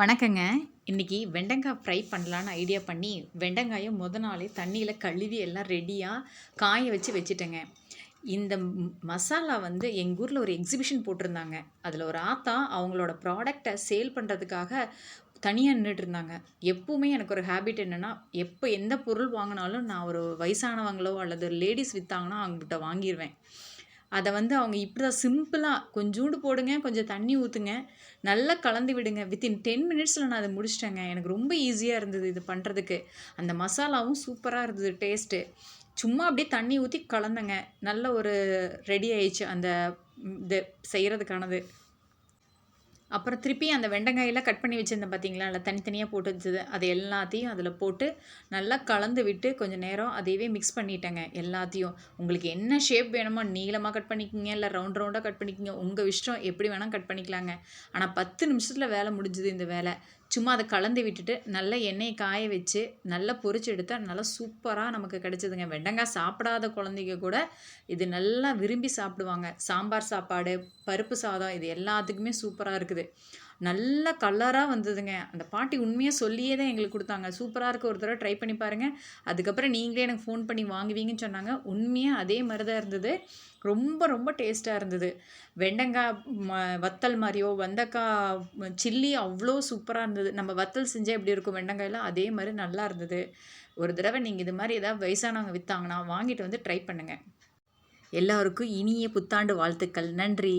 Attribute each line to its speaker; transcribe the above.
Speaker 1: வணக்கங்க. இன்றைக்கி வெண்டங்காய் ஃப்ரை பண்ணலான்னு ஐடியா பண்ணி வெண்டங்காயை முத நாளே தண்ணியில் கழுவி எல்லாம் ரெடியாக காய வச்சு வச்சுட்டேங்க. இந்த மசாலா வந்து எங்கள் ஊரில் ஒரு எக்ஸிபிஷன் போட்டிருந்தாங்க. அதில் ஒரு ஆத்தா அவங்களோட ப்ராடக்டை சேல் பண்ணுறதுக்காக தனியாக நின்றுட்டு இருந்தாங்க. எப்போவுமே எனக்கு ஒரு ஹேபிட் என்னென்னா எப்போ எந்த பொருள் வாங்கினாலும் நான் ஒரு வயசானவங்களோ அல்லது லேடிஸ் விற்றாங்கன்னா அவங்ககிட்ட வாங்கிடுவேன் அதை வந்து அவங்க இப்படி தான் சிம்பிளாக கொஞ்சோண்டு போடுங்க கொஞ்சம் தண்ணி ஊற்றுங்க நல்லா கலந்து விடுங்க. வித்தின் டென் மினிட்ஸில் நான் அதை முடிச்சிட்டேங்க. எனக்கு ரொம்ப ஈஸியாக இருந்தது இது பண்ணுறதுக்கு அந்த மசாலாவும் சூப்பராக இருந்தது டேஸ்ட்டு சும்மா அப்படியே தண்ணி ஊற்றி கலந்தேங்க. நல்ல ஒரு ரெடி ஆயிடுச்சு அந்த இது செய்கிறதுக்கானது அப்புறம் திருப்பி அந்த வெண்டைக்காயெல்லாம் கட் பண்ணி வச்சுருந்தேன் பார்த்தீங்களா நல்லா தனித்தனியாக போட்டு வச்சது. அது எல்லாத்தையும் அதில் போட்டு நல்லா கலந்து விட்டு கொஞ்சம் நேரம் அதையவே மிக்ஸ் பண்ணிட்டேங்க எல்லாத்தையும். உங்களுக்கு என்ன ஷேப் வேணுமோ நீளமாக கட் பண்ணிக்கிங்க இல்லை ரவுண்ட் ரவுண்டாக கட் பண்ணிக்கிங்க உங்கள் இஷ்டம் எப்படி வேணால் கட் பண்ணிக்கலாங்க. ஆனால் பத்து நிமிஷத்தில் வேலை முடிஞ்சுது இந்த வேலை. சும்மா அதை கலந்து விட்டுட்டு நல்ல எண்ணெயை காய வச்சு நல்லா பொறிச்சு எடுத்தால் நல்லா சூப்பராக நமக்கு கிடச்சிதுங்க. வெண்டங்காய் சாப்பிடாத குழந்தைங்க கூட இது நல்லா விரும்பி சாப்பிடுவாங்க. சாம்பார் சாப்பாடு பருப்பு சாதம் இது எல்லாத்துக்குமே சூப்பராக இருக்குது. நல்ல கலராக வந்ததுங்க. அந்த பாட்டி உண்மையாக சொல்லியே தான் எங்களுக்கு கொடுத்தாங்க. சூப்பராக இருக்க. ஒரு தடவை ட்ரை பண்ணி பாருங்கள் அதுக்கப்புறம் நீங்களே எனக்கு ஃபோன் பண்ணி வாங்குவீங்கன்னு சொன்னாங்க. உண்மையாக அதே மாதிரி தான் இருந்தது. ரொம்ப ரொம்ப டேஸ்ட்டாக இருந்தது. வெண்டங்காய் ம வத்தல் மாதிரியோ வெண்டைக்காய் சில்லி அவ்வளோ சூப்பராக இருந்தது. நம்ம வத்தல் செஞ்சால் எப்படி இருக்கும்? வெண்டங்காயெல்லாம் அதே மாதிரி நல்லா இருந்தது. ஒரு தடவை நீங்கள் இது மாதிரி ஏதாவது வயசானவங்க விற்றாங்கன்னா வாங்கிட்டு வந்து ட்ரை பண்ணுங்கள் எல்லாருக்கும் இனிய புத்தாண்டு வாழ்த்துக்கள். நன்றி.